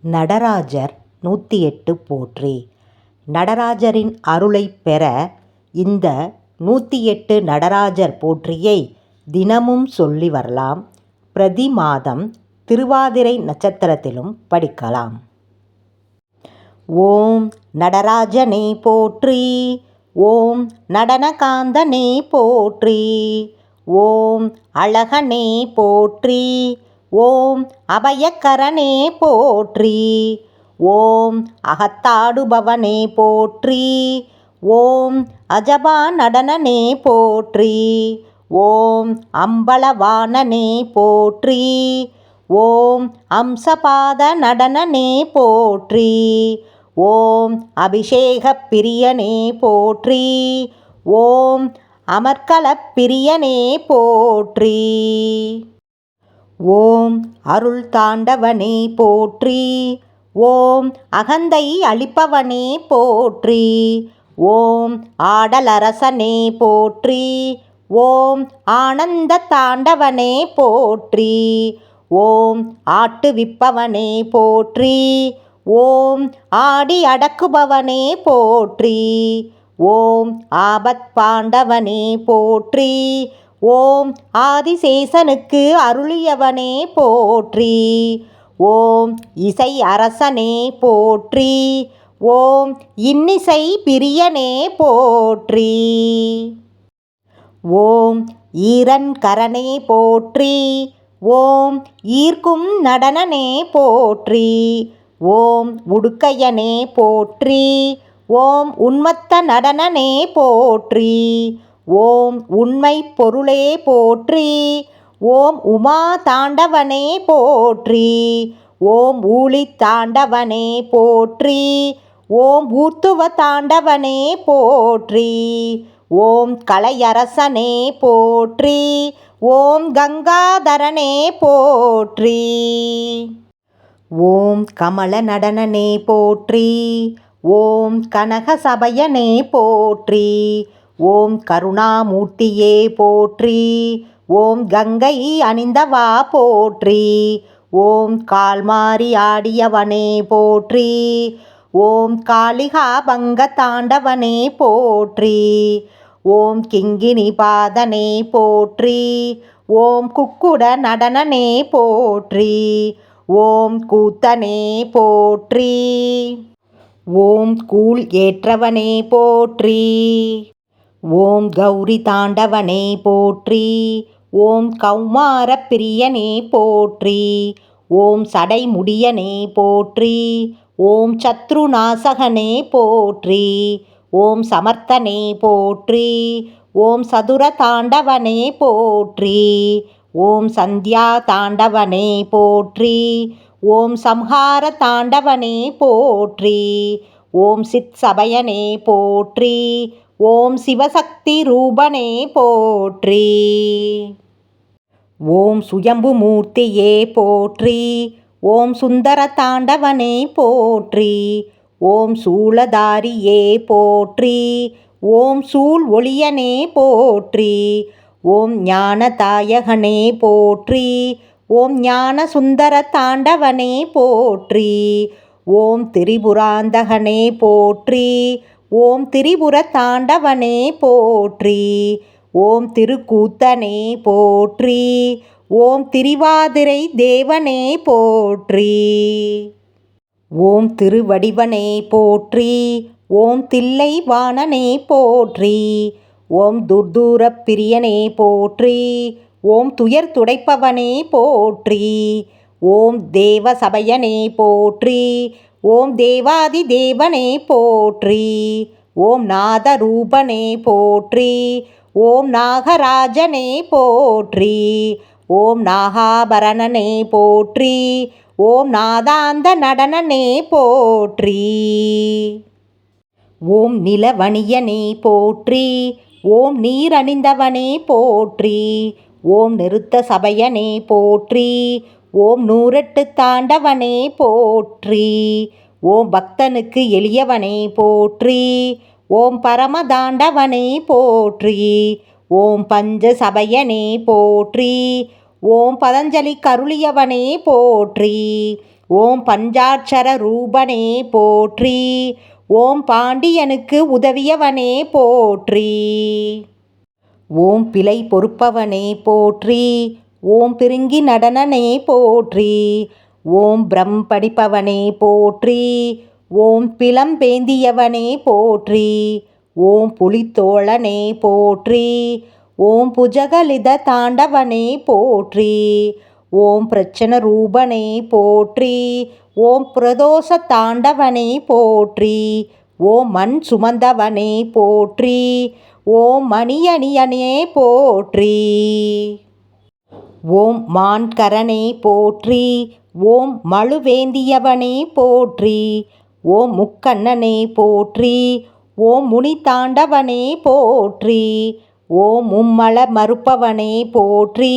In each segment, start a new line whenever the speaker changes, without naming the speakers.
நடராஜர் நூற்றி எட்டு போற்றி. நடராஜரின் அருளைப் பெற இந்த நூற்றி எட்டு நடராஜர் போற்றியை தினமும் சொல்லி வரலாம். பிரதி மாதம் திருவாதிரை நட்சத்திரத்திலும் படிக்கலாம். ஓம் நடராஜனே போற்றி. ஓம் நடனகாந்தனே போற்றி. ஓம் அழகனே போற்றி. ஓம் அபயக்கரனே போற்றி. ஓம் அகத்தாடுபவனே போற்றி. ஓம் அஜபா நடனனே போற்றி. ஓம் அம்பலவாணனே போற்றி. ஓம் அம்சபாத நடனனே போற்றி. ஓம் அபிஷேகப் பிரியனே போற்றி. ஓம் அமர்கலப் பிரியனே போற்றி. ஓம் அருள் தாண்டவனே போற்றி. ஓம் அகந்தை அளிப்பவனே போற்றி. ஓம் ஆடலரசனே போற்றி. ஓம் ஆனந்த தாண்டவனே போற்றி. ஓம் ஆட்டுவிப்பவனே போற்றி. ஓம் ஆடி அடக்குபவனே போற்றி. ஓம் ஆபத் பாண்டவனே போற்றி. ஓம் ஆதிசேஷனுக்கு அருளியவனே போற்றி. ஓம் இசை அரசனே போற்றி. ஓம் இன்னிசை பிரியனே போற்றி. ஓம் ஈரன் கரனே போற்றி. ஓம் ஈர்க்கும் நடனனே போற்றி. ஓம் உடுக்கையனே போற்றி. ஓம் உன்மத்த நடனனே போற்றி. ஓம் உண்மை பொருளே போற்றி ஓம் உமா தாண்டவனே போற்றி ஓம் ஊழி தாண்டவனே போற்றி ஓம் ஊர்த்துவ தாண்டவனே போற்றி ஓம் கலையரசனே போற்றி ஓம் கங்காதரனே போற்றி ஓம் கமல நடனனே போற்றி ஓம் கனக சபையனே போற்றி ஓம் கருணாமூர்த்தியே போற்றி ஓம் கங்கை அணிந்தவா போற்றி ஓம் கால்மாரி ஆடியவனே போற்றி ஓம் காளிகா பங்க தாண்டவனே போற்றி ஓம் கிங்கினி பாதனே போற்றி ஓம் குக்குட நடனனே போற்றி ஓம் கூத்தனே போற்றி. ஓம் கூழ் ஏற்றவனே போற்றி. ஓம் கௌரி தாண்டவனே போற்றி ஓம் கௌமார பிரியனே போற்றி ஓம் சடைமுடியனே போற்றி ஓம் சத்ருநாசகனே போற்றி ஓம் சமர்த்தனே போற்றி ஓம் சதுர தாண்டவனே போற்றி ஓம் சந்தியா தாண்டவனே போற்றி ஓம் சம்ஹார தாண்டவனே போற்றி ஓம் சித் சபயனே போற்றி ஓம் சிவசக்தி ரூபனே போற்றி. ஓம் சுயம்பு மூர்த்தியே போற்றி. ஓம் சுந்தர தாண்டவனே போற்றி. ஓம் சூளதாரியே போற்றி. ஓம் சூழ் ஒளியனே போற்றி. ஓம் ஞான தாயகனே போற்றி. ஓம் ஞான சுந்தர தாண்டவனே போற்றி. ஓம் திரிபுராந்தகனே போற்றி. ஓம் திரிபுர தாண்டவனே போற்றி. ஓம் திருக்கூத்தனே போற்றி. ஓம் திருவாதிரை தேவனே போற்றி. ஓம் திருவடிவனே போற்றி. ஓம் தில்லை வாணனே போற்றி. ஓம் துர்தூர பிரியனே போற்றி. ஓம் துயர் துடைப்பவனே போற்றி. ஓம் தேவ சபையனே போற்றி. ஓம் தேவாதி தேவனே போற்றி. ஓம் நாதரூபனே போற்றி. ஓம் நாகராஜனே போற்றி. ஓம் நாகாபரணனே போற்றி. ஓம் நாதாந்த நடனனே போற்றி. ஓம் நிலவணியனே போற்றி. ஓம் நீரணிந்தவனே போற்றி. ஓம் நிறுத்த சபையனே போற்றி. ஓம் நூறெட்டு தாண்டவனே போற்றி. ஓம் பக்தனுக்கு எளியவனே போற்றி. ஓம் பரமதாண்டவனே போற்றி. ஓம் பஞ்ச சபையனே போற்றி. ஓம் பதஞ்சலி கருளியவனே போற்றி. ஓம் பஞ்சாட்சர ரூபனே போற்றி. ஓம் பாண்டியனுக்கு உதவியவனே போற்றி. ஓம் பிழை பொறுப்பவனே போற்றி. ஓம் பிருங்கி நடனனே போற்றி ஓம் பிரம் படிப்பவனே போற்றி ஓம் பிளம்பேந்தியவனே போற்றி ஓம் புலித்தோழனே போற்றி ஓம் புஜகலித தாண்டவனே போற்றி ஓம் பிரச்சன ரூபனே போற்றி ஓம் பிரதோஷ தாண்டவனே போற்றி ஓம் மண் சுமந்தவனே போற்றி ஓம் மணியணியனே போற்றி. ஓம் மான்கரனே போற்றி ஓம் மழுவேந்தியவனே போற்றி ஓம் முக்கண்ணனே போற்றி ஓம் முனிதாண்டவனே போற்றி ஓம் மும்மல மறுப்பவனே போற்றி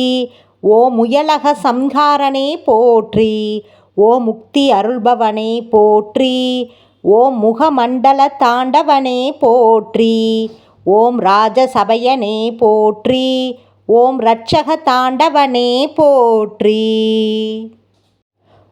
ஓம் முயலக சம்ஹாரனே போற்றி ஓம் முக்தி அருள்பவனே போற்றி ஓம் முகமண்டல தாண்டவனே போற்றி ஓம் ராஜசபையனே போற்றி ஓம் ரட்சக தாண்டவனே போற்றி.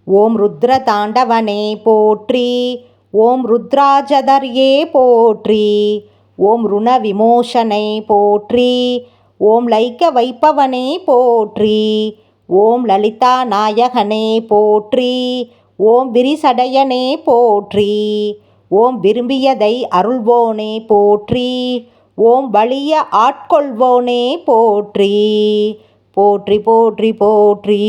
ஓம் ருத்ர தாண்டவனே போற்றி. ஓம் ருத்ராஜதர்யே போற்றி. ஓம் ருண விமோசனை போற்றி. ஓம் லைக்க வைப்பவனே போற்றி. ஓம் லலிதா நாயகனே போற்றி. ஓம் விரிசடையனே போற்றி. ஓம் விரும்பியதை அருள்வோனே போற்றி. ஓம் வலிய ஆட்கொள்வோனே போற்றி. போற்றி போற்றி போற்றி.